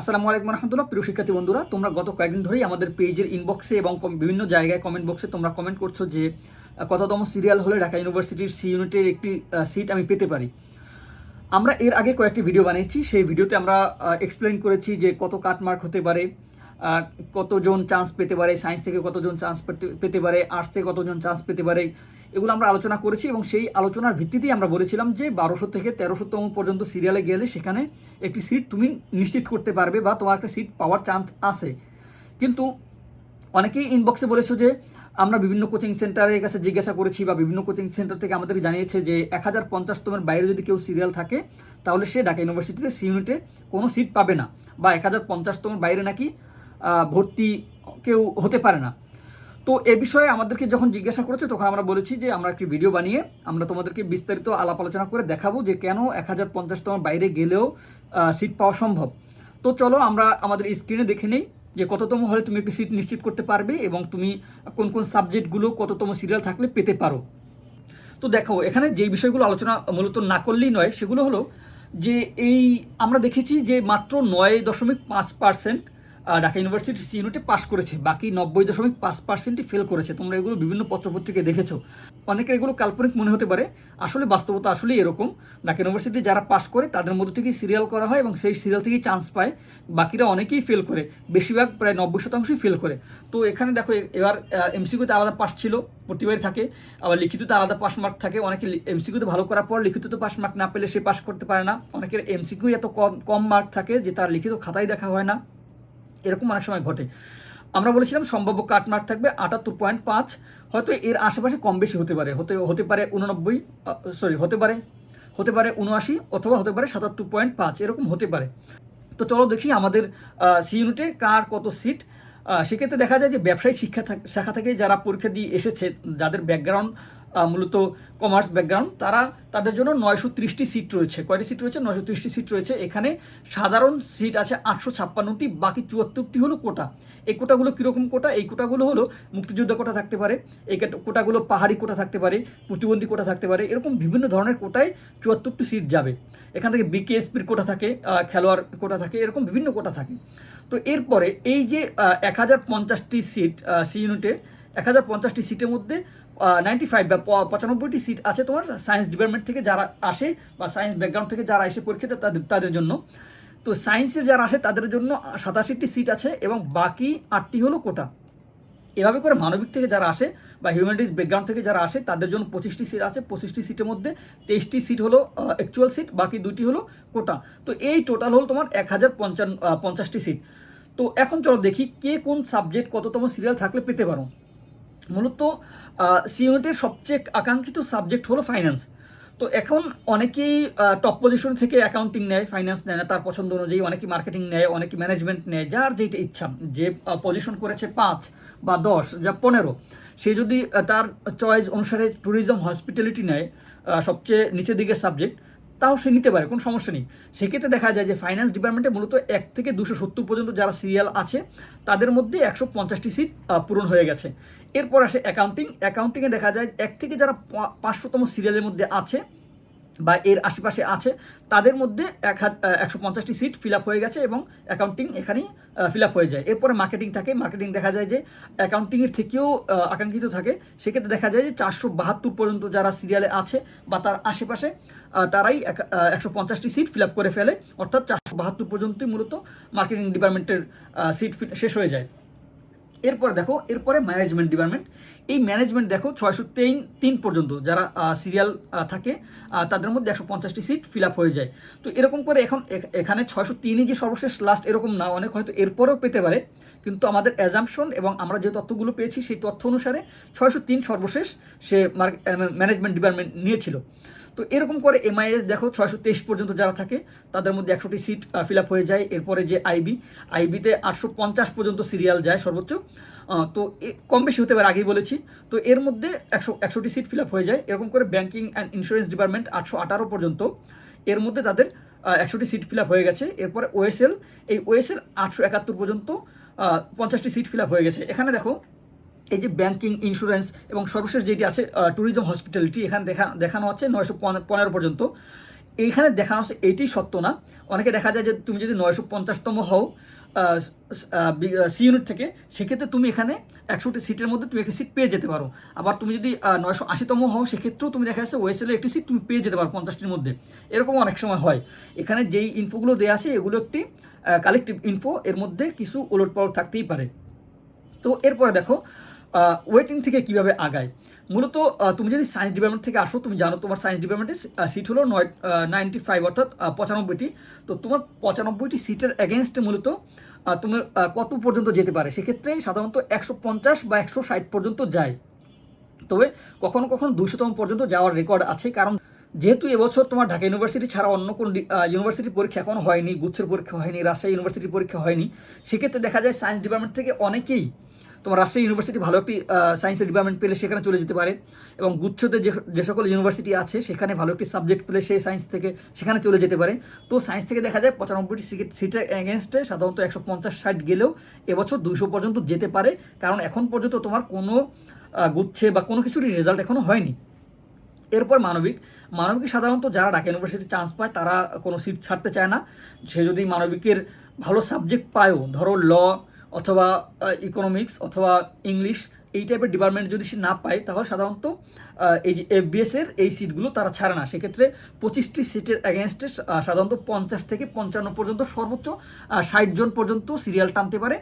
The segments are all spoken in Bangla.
আসসালামু আলাইকুম রহমতুল্লাহ। প্রিয় শিক্ষার্থী বন্ধুরা, তোমরা গত কয়েকদিন ধরেই আমাদের পেজের ইনবক্সে এবং বিভিন্ন জায়গায় কমেন্ট বক্সে তোমরা কমেন্ট করছ যে কততম সিরিয়াল হলে ঢাকা ইউনিভার্সিটির সি ইউনিটের একটি সিট আমি পেতে পারি। আমরা এর আগে কয়েকটি ভিডিও বানিয়েছি। সেই ভিডিওতে আমরা এক্সপ্লেন করেছি যে কত কাটমার্ক হতে পারে কতজন চান্স পেতে পারে সায়েন্স থেকে কতজন চান্স পেতে পারে আর্টস থেকে কতজন চান্স পেতে পারে, এগুলো আমরা আলোচনা করেছি এবং সেই আলোচনার ভিত্তিতেই আমরা বলেছিলাম যে বারোশো থেকে তেরোশোতম পর্যন্ত সিরিয়ালে গেলে সেখানে একটি সিট তুমি নিশ্চিত করতে পারবে বা তোমার একটা সিট পাওয়ার চান্স আছে। কিন্তু অনেকেই ইনবক্সে বলেছ যে আমরা বিভিন্ন কোচিং সেন্টারের কাছে জিজ্ঞাসা করেছি বা বিভিন্ন কোচিং সেন্টার থেকে আমাদেরকে জানিয়েছে যে এক হাজার পঞ্চাশতমের বাইরে যদি কেউ সিরিয়াল থাকে, তাহলে সে ঢাকা ইউনিভার্সিটিতে সি ইউনিটে কোনো সিট পাবে না বা এক হাজার পঞ্চাশতমের বাইরে নাকি ভর্তি কেউ হতে পারে না। তো এ বিষয়ে আমাদেরকে যখন জিজ্ঞাসা করেছে, তখন আমরা বলেছি যে, আমরা একটি ভিডিও বানিয়ে আমরা তোমাদেরকে বিস্তারিত আলাপ আলোচনা করে দেখাবো যে কেন এক হাজার পঞ্চাশতমের বাইরে গেলেও সিট পাওয়া সম্ভব। তো চলো আমরা আমাদের স্ক্রিনে দেখে নেই যে কততম হলে তুমি একটি সিট নিশ্চিত করতে পারবে এবং তুমি কোন কোন সাবজেক্টগুলো কততম সিরিয়াল থাকলে পেতে পারো। তো দেখো, এখানে যে বিষয়গুলো আলোচনা মূলত না করলেই নয়, সেগুলো হলো যে এই আমরা দেখেছি যে মাত্র নয় দশমিক পাঁচ পার্সেন্ট ঢাকা ইউনিভার্সিটি সি ইউনিটে পাশ করেছে। বাকি নব্বই দশমিক পাঁচ পার্সেন্টই ফেল করেছে। তোমরা এগুলো বিভিন্ন পত্রপত্রিকায় দেখেছ। অনেকের এগুলো কাল্পনিক মনে হতে পারে। আসলে বাস্তবতা আসলেই এরকম। ঢাকা ইউনিভার্সিটি যারা পাশ করে, তাদের মধ্যে থেকেই সিরিয়াল করা হয় এবং সেই সিরিয়াল থেকেই চান্স পায়। বাকিরা অনেকেই ফেল করে। বেশিরভাগ প্রায় নব্বই শতাংশই ফেল করে। তো এখানে দেখো, এবার এমসিকিউতে আলাদা পাস ছিল। প্রতিবারই থাকে। আবার লিখিততে আলাদা পাস মার্ক থাকে। অনেকে এমসিকিউতে ভালো করার পর লিখিততে পাস মার্ক না পেলে সে পাস করতে পারে না। অনেকের এমসিকিউ এত কম কম মার্ক থাকে যে তার লিখিত খাতায় দেখা হয় না। এরকম অনেক সময় ঘটে। আমরা বলেছিলাম সম্ভাব্য কাট মার্ক থাকবে আটাত্তর পয়েন্ট পাঁচ, হয়তো এর আশেপাশে কম বেশি হতে পারে, হতে হতে পারে উননব্বই সরি হতে পারে হতে পারে উনআশি অথবা হতে পারে সাতাত্তর পয়েন্ট পাঁচ, এরকম হতে পারে। তো চলো দেখি আমাদের সি ইউনিটে কার কত সিট। সেক্ষেত্রে দেখা যায় যে ব্যবসায়িক শিক্ষা শাখা থেকে যারা পরীক্ষা দিয়ে এসেছে, যাদের ব্যাকগ্রাউন্ড মূলত কমার্স ব্যাকগ্রাউন্ড তারা তাদের জন্য নয়শো ত্রিশটি সিট রয়েছে। কয়টি সিট রয়েছে? নয়শো ত্রিশটি সিট রয়েছে। এখানে সাধারণ সিট আছে আটশো ছাপ্পান্নটি, বাকি চুয়াত্তরটি হলো কোটা। এই কোটাগুলো কীরকম কোটা? এই কোটাগুলো হলো মুক্তিযোদ্ধা কোটা থাকতে পারে, এই কোটা- কোটাগুলো পাহাড়ি কোটা থাকতে পারে, প্রতিবন্ধী কোটা থাকতে পারে, এরকম বিভিন্ন ধরনের কোটায় চুয়াত্তরটি সিট যাবে। এখান থেকে বিকেএসপির কোটা থাকে খেলোয়াড় কোটা থাকে, এরকম বিভিন্ন কোটা থাকে। তো এরপরে এই যে এক হাজার পঞ্চাশটি সিট সি ইউনিটে এক হাজার পঞ্চাশটি সিটের মধ্যে নাইনটি ফাইভ বা পঁচানব্বইটি সিট আছে তোমার সায়েন্স ডিপার্টমেন্ট থেকে যারা আসে বা সায়েন্স ব্যাকগ্রাউন্ড থেকে যারা এসে পরীক্ষাতে তাদের তাদের জন্য। তো সায়েন্সের যারা আসে তাদের জন্য সাতাশিটি সিট আছে এবং বাকি আটটি হলো কোটা এভাবে করে মানবিক থেকে যারা আসে বা হিউম্যানিটিস ব্যাকগ্রাউন্ড থেকে যারা আসে তাদের জন্য পঁচিশটি সিট আছে। পঁচিশটি সিটের মধ্যে তেইশটি সিট হলো অ্যাকচুয়াল সিট বাকি দুটি হলো কোটা তো এই টোটাল হলো তোমার এক হাজার পঞ্চান্ন পঞ্চাশটি সিট তো এখন চলো দেখি কে কোন সাবজেক্ট কততম সিরিয়াল থাকলে পেতে পারো। মূলত সি ইউনিটের সবচেয়ে আকাঙ্ক্ষিত সাবজেক্ট হলো ফাইন্যান্স তো এখন অনেকেই টপ পজিশন থেকে অ্যাকাউন্টিং নেয় ফাইন্যান্স নেয় না, তার পছন্দ অনুযায়ী অনেকে মার্কেটিং নেয়, অনেকে ম্যানেজমেন্ট নেয়, যার যেটা ইচ্ছা। যে পজিশন করেছে পাঁচ বা দশ যা পনেরো, সে যদি তার চয়েস অনুসারে ট্যুরিজম হসপিটালিটি নেয় সবচেয়ে নিচের দিকের সাবজেক্ট তাও সে নিতে পারে, কোনো সমস্যা নেই। সেক্ষেত্রে দেখা যায় যে ফাইন্যান্স ডিপার্টমেন্টে মূলত এক থেকে দুশো সত্তর পর্যন্ত যারা সিরিয়াল আছে, তাদের মধ্যে একশো পঞ্চাশটি সিট পূরণ হয়ে গেছে। এরপর আসে অ্যাকাউন্টিং অ্যাকাউন্টিংয়ে দেখা যায় এক থেকে যারা পাঁচশোতম সিরিয়ালের মধ্যে আছে বা এর আশেপাশে আছে, তাদের মধ্যে এক একশো পঞ্চাশটি সিট ফিল আপ হয়ে গেছে এবং অ্যাকাউন্টিং এখানেই ফিল আপ হয়ে যায়। এরপরে মার্কেটিং থাকে। মার্কেটিং দেখা যায় যে অ্যাকাউন্টিংয়ের থেকেও আকাঙ্ক্ষিত থাকে। সেক্ষেত্রে দেখা যায় যে চারশো বাহাত্তর পর্যন্ত যারা সিরিয়ালে আছে বা তার আশেপাশে তারাই একশো পঞ্চাশটি সিট ফিল আপ করে ফেলে। অর্থাৎ চারশো বাহাত্তর পর্যন্তই মূলত মার্কেটিং ডিপার্টমেন্টের সিট শেষ হয়ে যায়। এরপরে দেখো, এরপরে ম্যানেজমেন্ট ডিপার্টমেন্ট এই ম্যানেজমেন্ট দেখো ছয়শো তিন তিন পর্যন্ত যারা সিরিয়াল থাকে তাদের মধ্যে একশো পঞ্চাশটি সিট ফিল আপ হয়ে যায়। তো এরকম করে এখন এখানে ছয়শো তিনই যে সর্বশেষ লাস্ট এরকম না, অনেক হয়তো এরপরেও পেতে পারে। কিন্তু আমাদের অ্যাজামশন এবং আমরা যে তথ্যগুলো পেয়েছি সেই তথ্য অনুসারে ছয়শো তিন সর্বশেষ সে ম্যানেজমেন্ট ডিপার্টমেন্ট নিয়েছিল। তো এরকম করে এমআইএস দেখো ছয়শো তেইশ পর্যন্ত যারা থাকে, তাদের মধ্যে একশোটি সিট ফিল আপ হয়ে যায়। এরপরে যে আইবি আইবিতে আটশো পঞ্চাশ পর্যন্ত সিরিয়াল যায় সর্বোচ্চ। তো কম বেশি হতে পারে, আগেই বলেছি। তো এর মধ্যে একশো, একশোটি সিট ফিল আপ হয়ে যায়। এরকম করে ব্যাঙ্কিং অ্যান্ড ইন্স্যুরেন্স ডিপার্টমেন্ট আটশো আঠারো পর্যন্ত। এর মধ্যে তাদের একশোটি সিট ফিল আপ হয়ে গেছে। এরপরে ওএসএল এই ওএসএল আটশো একাত্তর পর্যন্ত পঞ্চাশটি সিট ফিল আপ হয়ে গেছে। এখানে দেখো, এই যে ব্যাংকিং ইন্স্যুরেন্স এবং সর্বশেষ যেটি আছে ট্যুরিজম হসপিটালিটি এখানে দেখা, দেখানো আছে নয়শো পনেরো পর্যন্ত। এইখানে দেখানো হচ্ছে এইটাই সত্য না। অনেকে দেখা যায় যে তুমি যদি নয়শো পঞ্চাশতম হও সি ইউনিট থেকে, সেক্ষেত্রে তুমি এখানে একশোটি সিটের মধ্যে তুমি একটি সিট পেয়ে যেতে পারো। আবার তুমি যদি নয়শো আশিতম হও, সেক্ষেত্রেও তুমি দেখা যাচ্ছে ওয়েসেলের একটি সিট তুমি পেয়ে যেতে পারো পঞ্চাশটির মধ্যে। এরকম অনেক সময় হয়। এখানে যেই ইনফোগুলো দেওয়া আছে, এগুলো একটি কালেকটিভ ইনফো এর মধ্যে কিছু ওলট পালট থাকতেই পারে। তো এরপরে দেখো ওয়েটিং থেকে কীভাবে আগায়? মূলত তুমি যদি সায়েন্স ডিপার্টমেন্ট থেকে আসো, তুমি জানো তোমার সায়েন্স ডিপার্টমেন্টের সিট হলো নয় নাইনটি ফাইভ অর্থাৎ পঁচানব্বইটি। তো তোমার পঁচানব্বইটি সিটের এগেনস্টে মূলত তোমার কত পর্যন্ত যেতে পারে? সেক্ষেত্রে সাধারণত একশো পঞ্চাশ বা একশো ষাট পর্যন্ত যায়। তবে কখনো কখনো দুশোতম পর্যন্ত যাওয়ার রেকর্ড আছে, কারণ যেহেতু এবছর তোমার ঢাকা ইউনিভার্সিটি ছাড়া অন্য কোনো ইউনিভার্সিটির পরীক্ষা এখনও হয়নি, গুচ্ছের পরীক্ষা হয়নি, রাজশাহী ইউনিভার্সিটির পরীক্ষা হয়নি, সেক্ষেত্রে দেখা যায় সায়েন্স ডিপার্টমেন্ট থেকে অনেকেই তোমার রাজশাহী ইউনিভার্সিটি ভালো একটি সায়েন্সের ডিপার্টমেন্ট পেলে সেখানে চলে যেতে পারে এবং গুচ্ছতে যে যে সকল ইউনিভার্সিটি আছে সেখানে ভালো একটি সাবজেক্ট পেলে সেই সায়েন্স থেকে সেখানে চলে যেতে পারে। তো সায়েন্স থেকে দেখা যায় পঁচানব্বইটি সিট সিটের এগেনস্টে সাধারণত একশো পঞ্চাশ ষাট গেলেও এবছর দুশো পর্যন্ত যেতে পারে। কারণ এখন পর্যন্ত তোমার কোনো গুচ্ছে বা কোনো কিছুরই রেজাল্ট এখনও হয়নি। এরপর মানবিক, মানবিকে সাধারণত যারা ঢাকা ইউনিভার্সিটি চান্স পায় তারা কোনো সিট ছাড়তে চায় না। সে যদি মানবিকের ভালো সাবজেক্ট পায়ও, ধরো ল অথবা ইকোনমিক্স অথবা ইংলিশ এই টাইপের ডিপার্টমেন্ট যদি সে না পায়, তাহলে সাধারণত এই যে এফবিএস এর এই সিটগুলো তারা ছাড়ে না। সেক্ষেত্রে পঁচিশটি সিটের অ্যাগেনস্টে সাধারণত পঞ্চাশ থেকে পঞ্চান্ন পর্যন্ত সর্বোচ্চ ষাট জন পর্যন্ত সিরিয়াল টানতে পারে।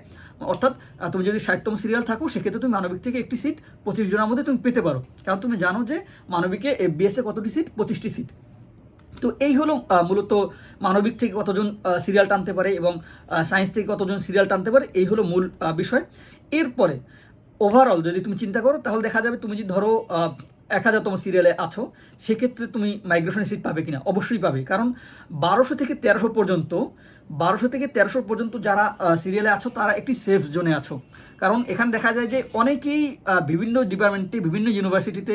অর্থাৎ তুমি যদি ষাটতম সিরিয়াল থাকো, সেক্ষেত্রে তুমি মানবিক থেকে একটি সিট পঁচিশ জনের মধ্যে তুমি পেতে পারো। কারণ তুমি জানো যে মানবিকে এফবিএসে কতটি সিট পঁচিশটি সিট তো এই হলো মূলত মানবিক থেকে কতজন সিরিয়াল টানতে পারে এবং সায়েন্স থেকে কতজন সিরিয়াল টানতে পারে, এই হলো মূল বিষয়। এরপরে ওভারঅল যদি তুমি চিন্তা করো, তাহলে দেখা যাবে তুমি যদি ধরো এক হাজারতম সিরিয়ালে আছো, সেক্ষেত্রে তুমি মাইগ্রেশন সিট পাবে কিনা? অবশ্যই পাবে। কারণ বারোশো থেকে তেরোশো পর্যন্ত, বারোশো থেকে তেরোশো পর্যন্ত যারা সিরিয়ালে আছো, তারা একটি সেফ জোনে আছো। কারণ এখানে দেখা যায় যে অনেকেই বিভিন্ন ডিপার্টমেন্টে বিভিন্ন ইউনিভার্সিটিতে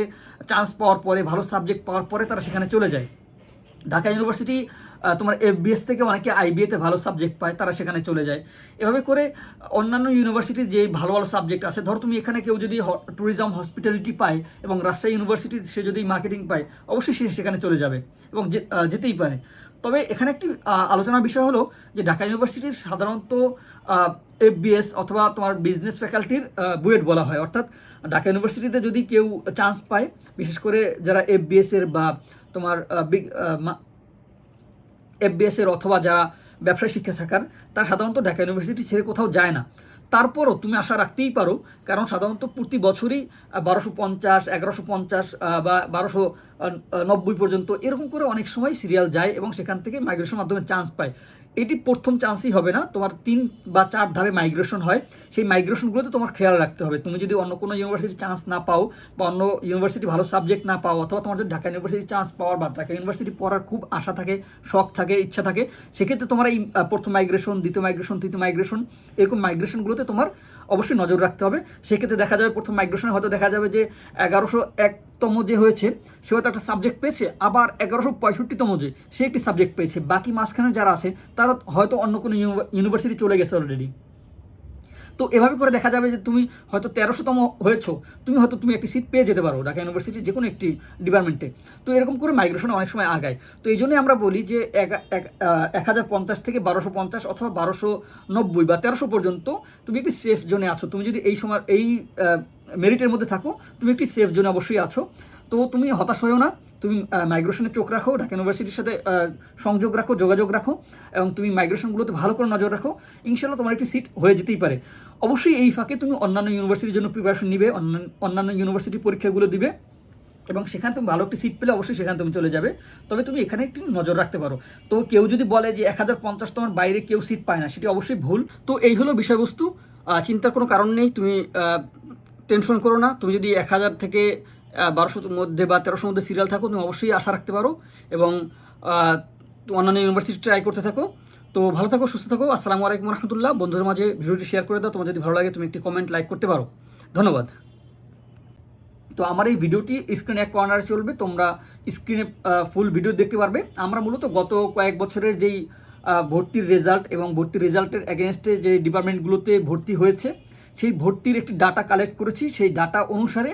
চান্স পাওয়ার পরে, ভালো সাবজেক্ট পাওয়ার পরে তারা সেখানে চলে যায়। ঢাকা ইউনিভার্সিটি তোমার এফবিএস থেকে অনেকে আইবিএতে ভালো সাবজেক্ট পায়, তারা সেখানে চলে যায়। এভাবে করে অন্যান্য ইউনিভার্সিটির যে ভালো ভালো সাবজেক্ট আছে, ধরো তুমি এখানে কেউ যদি ট্যুরিজম হসপিটালিটি পায় এবং রাজশাহী ইউনিভার্সিটি সে যদি মার্কেটিং পায়, অবশ্যই সে সেখানে চলে যাবে এবং যেতেই পারে। তবে এখানে একটি আলোচনার বিষয় হলো যে ঢাকা ইউনিভার্সিটির সাধারণত এফবিএস অথবা তোমার বিজনেস ফ্যাকাল্টির বুয়েট বলা হয়। অর্থাৎ ঢাকা ইউনিভার্সিটিতে যদি কেউ চান্স পায়, বিশেষ করে যারা এফবিএস এর বা তোমার বিগ এফবিএস এর অথবা যারা ব্যবসায় শিক্ষা শাখার, তারা সাধারণত ঢাকা ইউনিভার্সিটি ছেড়ে কোথাও যায় না। তারপরও তুমি আশা রাখতেই পারো, কারণ সাধারণত প্রতি বছরই বারোশো পঞ্চাশ, এগারোশো পঞ্চাশ বা বারোশো নব্বই পর্যন্ত এরকম করে অনেক সময় সিরিয়াল যায় এবং সেখান থেকে মাইগ্রেশন মাধ্যমে চান্স পায়। এটি প্রথম চান্সই হবে না। তোমার তিন বা চার ধাপে মাইগ্রেশন হয়। সেই মাইগ্রেশনগুলোতে তোমার খেয়াল রাখতে হবে। তুমি যদি অন্য কোনো ইউনিভার্সিটি চান্স না পাও বা অন্য ইউনিভার্সিটি ভালো সাবজেক্ট না পাও অথবা তোমার যদি ঢাকা ইউনিভার্সিটি চান্স পাওয়ার বা ঢাকা ইউনিভার্সিটি পড়ার খুব আশা থাকে, শখ থাকে, ইচ্ছা থাকে, সেক্ষেত্রে তোমার এই প্রথম মাইগ্রেশন দ্বিতীয় মাইগ্রেশন তৃতীয় মাইগ্রেশন এরকম মাইগ্রেশনগুলোতে তোমার অবশ্যই নজর রাখতে হবে। সেক্ষেত্রে দেখা যাবে প্রথম মাইগ্রেশনে হয়তো দেখা যাবে যে এগারোশো একতম যে হয়েছে, সে হয়তো একটা সাবজেক্ট পেয়েছে, আবার এগারোশো পঁয়ষট্টিতম যে, সে একটি সাবজেক্ট পেয়েছে। বাকি মাঝখানে যারা আছে, তারা হয়তো অন্য কোনো ইউনিভার্সিটি চলে গেছে অলরেডি তো এভাবে করে দেখা যাবে যে তুমি হয়তো তেরোশোতম হয়েছো, তুমি হয়তো তুমি একটি সিট পেয়ে যেতে পারো ঢাকা ইউনিভার্সিটির যে কোনো একটি ডিপার্টমেন্টে তো এরকম করে মাইগ্রেশন অনেক সময় আগায়। তো এই জন্যই আমরা বলি যে এক হাজার পঞ্চাশ থেকে বারোশো পঞ্চাশ অথবা বারোশো নব্বই বা তেরোশো পর্যন্ত তুমি একটি সেফ জোনে আছো। তুমি যদি এই সময় এই মেরিটের মধ্যে থাকো, তুমি একটি সেফ জোনে অবশ্যই আছো। তো তুমি হতাশ হয়েও না, তুমি মাইগ্রেশনে চোখ রাখো, ঢাকা ইউনিভার্সিটির সাথে সংযোগ রাখো, যোগাযোগ রাখো, এবং তুমি মাইগ্রেশনগুলোতে ভালো করে নজর রাখো ইনশাল্লাহ তোমার একটি সিট হয়ে যেতেই পারে। অবশ্যই এই ফাঁকে তুমি অন্যান্য ইউনিভার্সিটির জন্য প্রিপারেশন নিবে, অন্যান্য ইউনিভার্সিটি পরীক্ষাগুলো দিবে, এবং সেখানে তুমি ভালো একটি সিট পেলে অবশ্যই সেখানে তুমি চলে যাবে। তবে তুমি এখানে একটি নজর রাখতে পারো। তো কেউ যদি বলে যে এক হাজার পঞ্চাশ তোমার বাইরে কেউ সিট পায় না, সেটি অবশ্যই ভুল। তো এই হলো বিষয়বস্তু। চিন্তার কোনো কারণ নেই, তুমি টেনশন করো না, তুমি যদি এক হাজার থেকে বারোশোর মধ্যে বা তেরোশোর মধ্যে সিরিয়াল থাকো, তুমি অবশ্যই আশা রাখতে পারো এবং অন্যান্য ইউনিভার্সিটি ট্রাই করতে থাকো। তো ভালো থাকো, সুস্থ থাকো, আসসালামু আলাইকুম রহমতুল্লাহ। বন্ধুদের মাঝে ভিডিওটি শেয়ার করে দাও, তোমার যদি ভালো লাগে, তুমি একটি কমেন্ট লাইক করতে পারো। ধন্যবাদ। তো আমার এই ভিডিওটি স্ক্রিনে এক কর্নারে চলবে, তোমরা স্ক্রিনে ফুল ভিডিও দেখতে পারবে। আমরা মূলত গত কয়েক বছরের যেই ভর্তির রেজাল্ট এবং ভর্তির রেজাল্টের এগেনস্টে যে ডিপার্টমেন্টগুলোতে ভর্তি হয়েছে সেই ভর্তির একটি ডাটা কালেক্ট করেছি, সেই ডাটা অনুসারে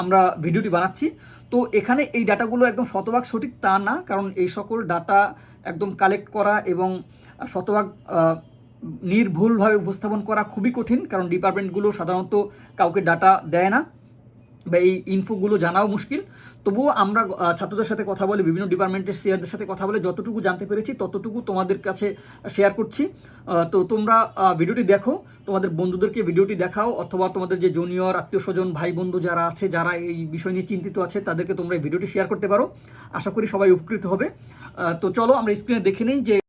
আমরা ভিডিওটি বানাচ্ছি। তো এখানে এই ডাটাগুলো একদম শতভাগ সঠিক তা না, কারণ এই সকল ডাটা একদম কালেক্ট করা এবং শতভাগ নির্ভুলভাবে উপস্থাপন করা খুবই কঠিন, কারণ ডিপার্টমেন্টগুলো সাধারণত কাউকে ডাটা দেয় না। বা এই ইনফোগুলো জানাও মুশকিল। তবুও আমরা ছাত্রদের সাথে কথা বলে, বিভিন্ন ডিপার্টমেন্টের শেয়ারদের সাথে কথা বলে যতটুকু জানতে পেরেছি, ততটুকু তোমাদের কাছে শেয়ার করছি। তো তোমরা ভিডিওটি দেখো, তোমাদের বন্ধুদেরকে ভিডিওটি দেখাও, অথবা তোমাদের যে জুনিয়র আত্মীয় স্বজন ভাই বন্ধু যারা আছে, যারা এই বিষয় নিয়ে চিন্তিত আছে, তাদেরকে তোমরা এই ভিডিওটি শেয়ার করতে পারো। আশা করি সবাই উপকৃত হবে। তো চলো আমরা স্ক্রিনে দেখে নেই যে